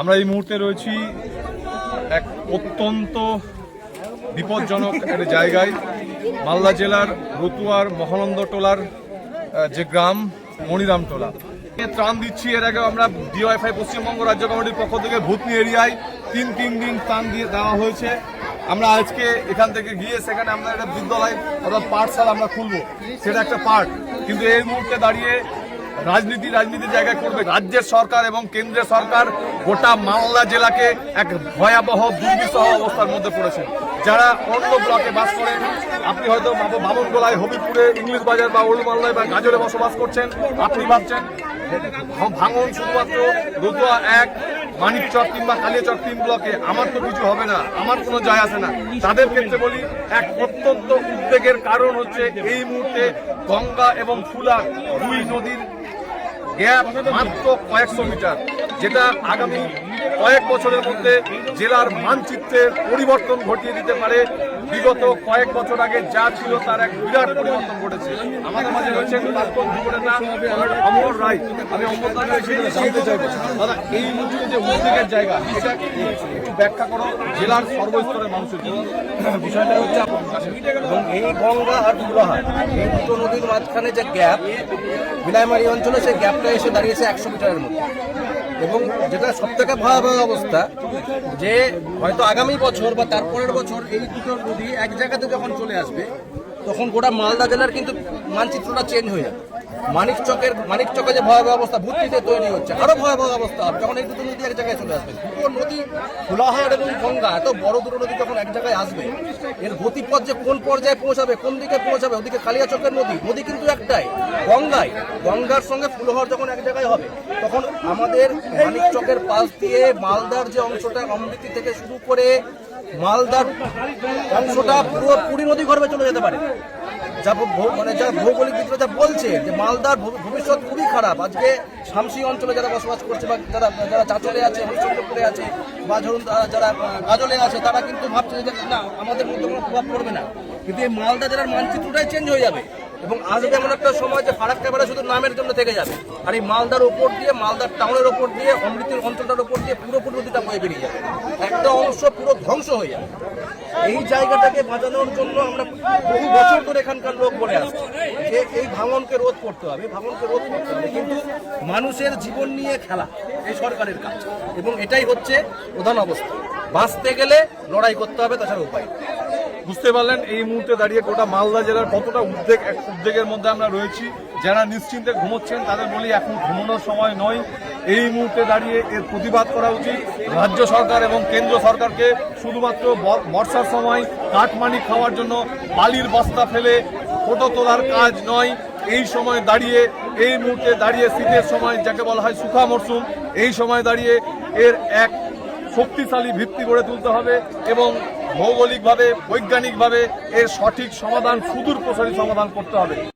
আমরা এই মুহূর্তে রয়েছি এক অত্যন্ত বিপজ্জনক একটা জায়গায়। মালদা জেলার রতুয়ার মহানন্দ টোলার যে গ্রাম মনিরাম টোলা। ত্রাণ দিচ্ছি, এর আগে আমরা ডিওয়াইফাই পশ্চিমবঙ্গ রাজ্য কমিটির পক্ষ থেকে ভূতনি এরিয়ায় তিন তিন দিন ত্রাণ দিয়ে দেওয়া হয়েছে। আমরা আজকে এখান থেকে গিয়ে সেখানে আমরা একটা বিদ্যালয়, অর্থাৎ পাঠশালা আমরা খুলবো। সেটা একটা পার্ট। কিন্তু এই মুহূর্তে দাঁড়িয়ে রাজনীতি রাজনীতির জায়গায় করবে। রাজ্যের সরকার এবং কেন্দ্রের সরকার গোটা মালদা জেলাকে এক ভয়াবহ, দুর্বিষহ অবস্থার মধ্যে পড়েছেন যারা অন্য ব্লকে বাস করেন আপনি হয়তো বামন গোলায় হবিপুরে ইংলিশ বাজার বা ওল্ড মালদায় বা গাজরে বসবাস করছেন, আপনি ভাবছেন ভাঙন শুধুমাত্র রতুয়া এক মানিকচক কিংবা কালিয়াচক তিন ব্লকে আমার তো কিছু হবে না, আমার কোনো যায় আসে না। তাদের ক্ষেত্রে বলি, এক অত্যন্ত উদ্বেগের কারণ হচ্ছে এই মুহূর্তে গঙ্গা এবং ফুলা দুই নদীর গ্যাপ মাত্র কয়েকশো মিটার যেটা আগামী কয়েক বছরের মধ্যে জেলার মানচিত্রের পরিবর্তন ঘটিয়ে দিতে পারে। বিগত কয়েক বছর আগে যা ছিল তার এক বিরাট পরিবর্তন ঘটেছে। আমাদের মাঝে যুবনেতা অমর রায়। আমি এই যে জায়গা একটু ব্যাখ্যা করো? জেলার সর্বস্তরের মানুষের বিষয়টা হচ্ছে এবং এই গঙ্গা আর এই দুটো নদীর মাঝখানে যে গ্যাপ বিলাইমারি অঞ্চলে সেই গ্যাপটা এসে দাঁড়িয়েছে একশো মিটারের মধ্যে। এবং যেটা সব থেকে ভয়াবহ অবস্থা, যে হয়তো আগামী বছর বা তারপরের বছর এই দুটো নদী এক জায়গাতে যখন চলে আসবে, তখন গোটা মালদা জেলার কিন্তু মানচিত্রটা চেঞ্জ হয়ে যাবে। মানিক চকের, মানিক চকে যে ভয়াবহ অবস্থা ভূতনিতে তৈরি হচ্ছে, আরও ভয়াবহ অবস্থা হবে। যখন এই দুটো নদী এক জায়গায় চলে আসবে, দুটো নদী ফুলাহাট এবং গঙ্গা, এত বড় দুটো নদী যখন এক জায়গায় আসবে, এর গতিপথ যে কোন পর্যায়ে পৌঁছাবে, কোন দিকে পৌঁছাবে, ওদিকে কালিয়াচকের নদী নদী কিন্তু একটাই গঙ্গায় গঙ্গার সঙ্গে ফুলহর যখন এক জায়গায় হবে, তখন আমাদের মানিক চকের পাশ দিয়ে মালদার যে অংশটা, অমৃতি থেকে শুরু করে মালদার অংশটা পুরো পুরী নদী গর্ভে চলে যেতে পারে। যা মানে যা ভৌগোলিকবিদরা যা বলছে যে মালদার ভবিষ্যৎ খুবই খারাপ। আজকে শামসি অঞ্চলে যারা বসবাস করছে বা যারা যারা চাচলে আছে হরিচন্দ্রপুরে আছে, বা ধরুন যারা গাজলে আছে, তারা কিন্তু ভাবছে যে না, আমাদের মধ্যে কোনো প্রভাব পড়বে না। কিন্তু এই মালদা জেলার মানচিত্রটাই চেঞ্জ হয়ে যাবে। এবং আসবে এমন একটা সময় যে ফারাক্কা বেড়া শুধু নামের জন্য থেকে যাবে। আর এই মালদার ওপর দিয়ে, মালদার টাউনের ওপর দিয়ে, অমৃতির অঞ্চলটার ওপর দিয়ে পুরোপুরি নদীটা বয়ে বেরিয়ে যাবে। একটা অংশ পুরো ধ্বংস হয়ে যাবে। এই জায়গাটাকে বাঁচানোর জন্য আমরা বহু বছর ধরে এখানকার লোক বলে আসছি। যে এই ভাঙনকে রোধ করতে হবে ভাঙনকে রোধ করতে হবে। কিন্তু মানুষের জীবন নিয়ে খেলা, এই সরকারের কাজ। এবং এটাই হচ্ছে প্রধান অবস্থা। বাঁচতে গেলে লড়াই করতে হবে, তাছাড়া উপায়। বুঝতে পারলেন, এই মুহূর্তে দাঁড়িয়ে গোটা মালদা জেলার কতটা উদ্বেগ, এক উদ্বেগের মধ্যে আমরা রয়েছি। যারা নিশ্চিন্তে ঘুমোচ্ছেন, তাদের বলি এখন ঘুমানোর সময় নয়। এই মুহূর্তে দাঁড়িয়ে এর প্রতিবাদ করা উচিত। রাজ্য সরকার এবং কেন্দ্র সরকারকে শুধুমাত্র বর্ষার সময় কাঠমানি খাওয়ার জন্য বালির বস্তা ফেলে ফটো তোলার কাজ নয়। এই সময় দাঁড়িয়ে, এই মুহূর্তে দাঁড়িয়ে শীতের সময় যাকে বলা হয় সুখা মরশুম এই সময় দাঁড়িয়ে এর এক শক্তিশালী ভিত্তি গড়ে তুলতে হবে এবং ভৌগোলিকভাবে বৈজ্ঞানিকভাবে এর সঠিক সমাধান সুদূর প্রসারী সমাধান করতে হবে।